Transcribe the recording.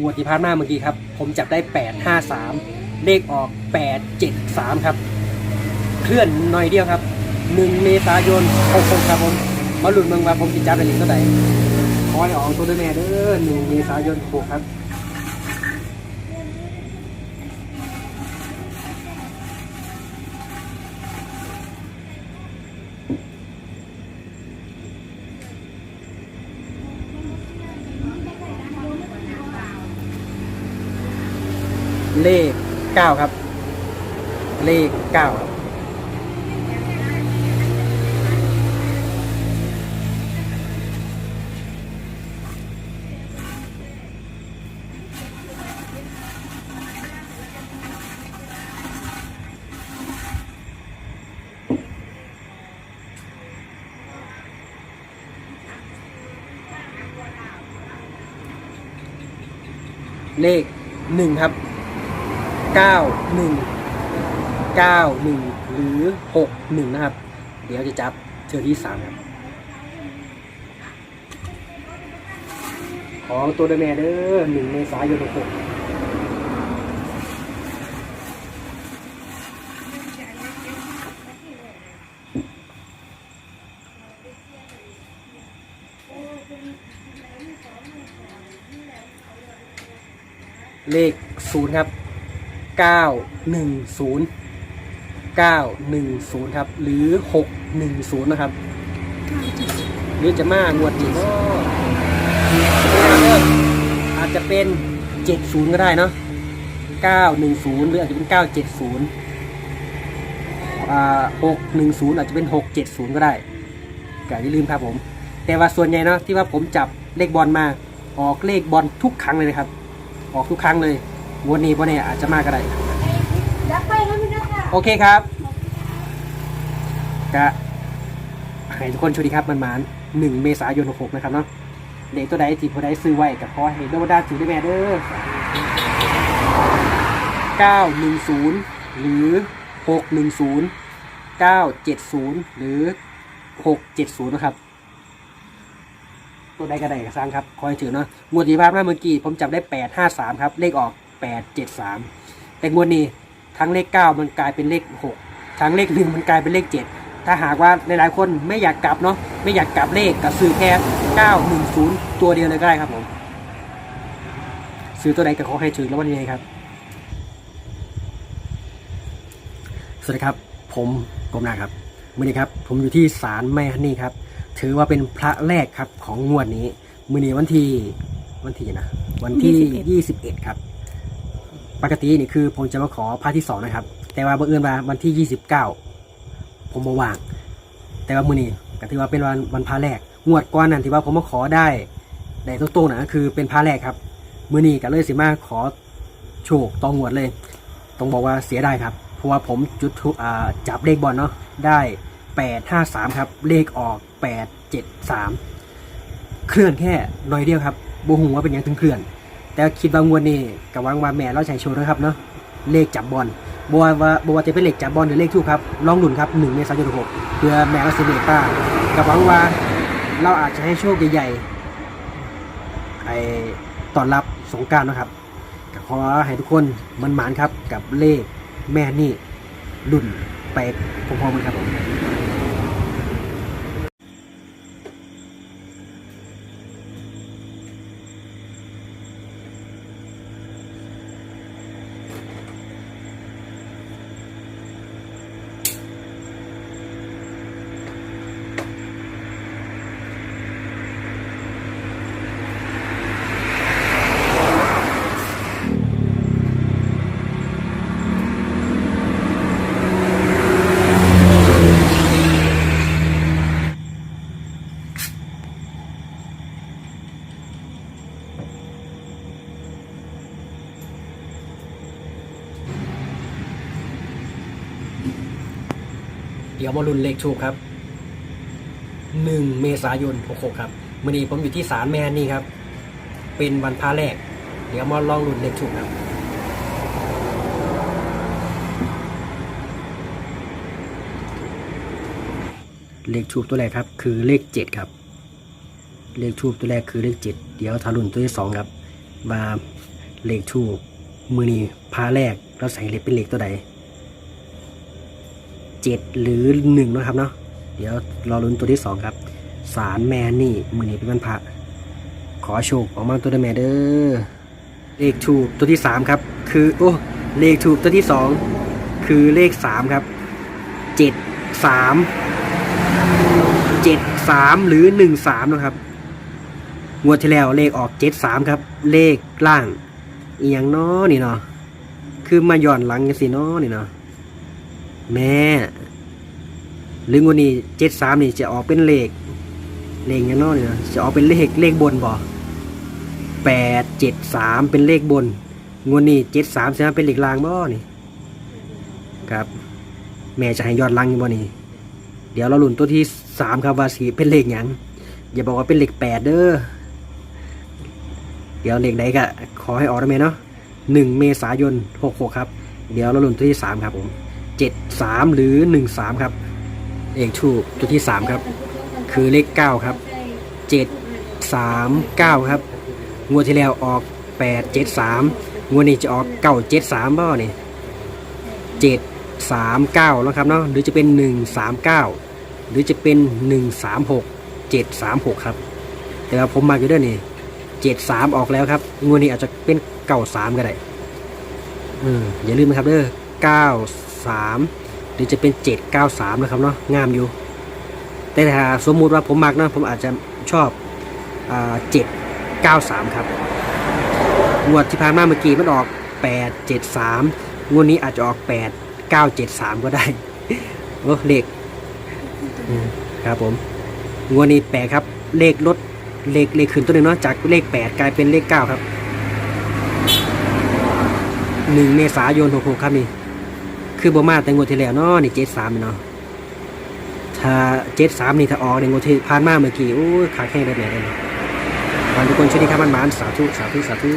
งวดที่ผ่านมาเมื่อกี้ครับ ผมจับได้ 853 เลขออก 873 ครับ เคลื่อนหน่อยเดียวครับ 1 เมษายน66ครับผมมาหลุดเมืองว่าผมจะจับไปหลิงเท่าไหร่ขอให้ออกตัวด้วยแม่เด้อ1เมษายน66ครับ เลขเก้าครับ เลขเก้าเลขหนึ่งครับ 91 91 หรือ 61 นะครับ เดี๋ยวจะจับเชือที่3ครับ ของตัวเดเมเดอร์1ในสายยน66เลขศูนย์ครับ เก้าหนึ่งศูนย์เก้าหนึ่งศูนย์ครับหรือหกหนึ่งศูนย์นะครับ หรือจะมางวดนี้ก็อาจจะเป็นเจ็ดศูนย์ก็ได้เนาะเก้าหนึ่งศูนย์หรืออาจจะเป็นเก้าเจ็ดศูนย์อ่าหกหนึ่งศูนย์อาจจะเป็นหกเจ็ดศูนย์ก็ได้ก็อย่าลืมครับผม แต่ว่าส่วนใหญ่เนาะที่ว่าผมจับเลขบอลมาออกเลขบอลทุกครั้งเลยนะครับ ออกทุกครั้งเลย งวันนี้วันนี้อาจจะมาก็ได้ ดับไปแล้วไม่ได้ค่ะโอเคครับก็ให้ทุกคนโชคดีครับมันมานหนึ่งเมษายนหกนะครับเนาะเด็กตัวใดที่ผู้ใดซื้อไว้กับพอให้โดนดาถือได้แม่เด้อเก้าหนึ่งศูนย์หรือหกหนึ่งศูนย์เก้าเจ็ดศูนย์หรือหกเจ็ดศูนย์นะครับ ตัวใดก็ได้ก็สร้างครับคอยถือเนาะงวดที่ผ่านมาเมื่อกี้ผมจับได้แปดห้าสามครับ เลขออก แปดเจ็ดสามแต่งวดนี้ทั้งเลข9มันกลายเป็นเลข6ทั้งเลข1มันกลายเป็นเลข7ถ้าหากว่าหลายๆคนไม่อยากกลับเนาะไม่อยากกลับเลขกับซื้อแค่910ตัวเดียวเลยก็ได้ครับผมซื้อตัวใดก็ขอให้ถือแล้ววันนี้ครับ สวัสดีครับ ผมกรมนาครับมื่อนี้ครับผมอยู่ที่ศาลแม่ฮันนี่ครับ ถือว่าเป็นพระแรกครับของงวดนี้มื่อนี้วันที่วันที่นะ วันที่ 21 ครับ ปกตินี่คือผมจะมาขอพาร์ทที่สองนะครับ แต่ว่าบังเอิญว่าวันที่ 29 ผมมาว่าง แต่ว่ามือนี้ก็ถือว่าเป็นวันวันพาแรก งวดก่อนนั้นที่ว่าผมมาขอได้ได้ตรงๆนะคือเป็นพาแรกครับมือนี้ก็เลยสิมาขอโชคตองงวดเลยต้องบอกว่าเสียดายครับ เพราะว่าผมจุดจับเลขบอลเนาะได้ 853 ครับ เลขออก 873 เคลื่อนแค่น่อยเดียวครับบูหูว่าเป็นยังถึงเคลื่อน แต่คิดว่างวดนี้กับวังว่าแม่เราใช้โชว์นะครับเนาะเลขจับบอลบัวว่าบัวจะเป็นเลขจับบอลหรือเลขทูกครับลองหนุนครับหนึ่งเมษายนหกเพื่อแม่เราเสเมต้ากับวังว่าเราอาจจะให้โชคใหญ่ๆไอตอนรับสงกรารนะครับก็ขอให้ทุกคนมันหมานครับกับเลขแม่นี่รุ่นไปพร้อมๆกันครับผม เดี๋ยวมาลุ้นเลขโชคครับหนึ่งเมษายนหกหกครับมื่อนี้ผมอยู่ที่ศาลแม่นนี่ครับ เป็นวันพระแรก เดี๋ยวมาลองลุ้นเลขโชคครับเลขทูบตัวแรกครับ คือเลขเจ็ดครับ เลขทูบตัวแรกคือเลขเจ็ดเดี๋ยวทารุนตัวที่สองครับว่าเลขทูบมือนี้พาแรกเราใส่เลขเป็นเลขตัวใด เจ็ดหรือหนึ่งเนาะครับเนาะเดี๋ยวรอลุ้นตัวที่สองครับ สารแม่นี่มือนี้เป็นวันพระขอโชคออกมาตัวได้แมเด้อเลขทูบตัวที่สามครับ คือโอ้เลขทูบตัวที่สองคือเลขสามครับเจ็ดสามเจ็ดสามหรือหนึ่งสามนะครับงวดที่แล้วเลขออกเจ็ดสามครับ เลขล่างอีหยังน้อนี่เนาะคือมาย้อนหลังกันสิน้อนี่เนาะ แม่ หรืองวดนี้เจ็ดสามนี่จะออกเป็นเลข เลขยังน้อนี่เนาะจะออกเป็นเลขเลขบนบ่แปดเจ็ดสามเป็นเลขบน งวดนี้เจ็ดสามใช่ไหมเป็นเลขลางบ่นี่ ครับ แม่จะให้ยอดลังอยู่บ่นี่ เดี๋ยวเราลุ้นตัวที่สามครับว่าสีเป็นเลขยังอย่าบอกว่าเป็นเลขแปดเด้อ เดี๋ยวเลขไหนก็ขอให้ออกได้ไหมเนาะหนึ่งเมษายนหกหกครับ เดี๋ยวเราลุ้นตัวที่สามครับผม เจ็ดสามหรือหนึ่งสามครับ เลขทูบตัวที่สามครับ คือเลขเก้าครับเจ็ดสามเก้าครับ งวดที่แล้วออกแปดเจ็ดสามงวดนี้จะออกเก้าเจ็ดสามบ่เนี่ยเจ็ดสามเก้าแล้วครับเนาะหรือจะเป็นหนึ่งสามเก้าหรือจะเป็นหนึ่งสามหกเจ็ดสามหกครับ แต่ว่าผมมาอยู่ด้วยนี่เจ็ดสามออกแล้วครับ งวดนี้อาจจะเป็นเก้าสามก็ได้อืมอย่าลืมนะครับเด้อเก้าสามหรือจะเป็นเจ็ดเก้าสามนะครับเนาะงามอยู่ แต่ถ้าสมมุติว่าผมมักเนาะผมอาจจะชอบเจ็ดเก้าสามครับงวดที่ผ่านมาเมื่อกี้มันออกแปดเจ็ดสามงวดนี้อาจจะออกแปดเก้าเจ็ดสามก็ได้โอ้เลขครับผมงวดนี้แปลกครับ เลขลดเลขเลขขึ้นตัวหนึ่งเนาะจากเลขแปดกลายเป็นเลขเก้าครับหนึ่งเมษายนหกหกครับนี่ คือบมาแต่งวดที่แล้วเนาะนี่เจ็ดสามเนาะถ้าเจ็ดสามนี่ถ้าออกในงวดที่ผ่านมาเมื่อกี้โอ้ขาแข้งได้ไหนเลยวันทุกคนช่วยดีครับมันมานสาธุสาธุสาธุ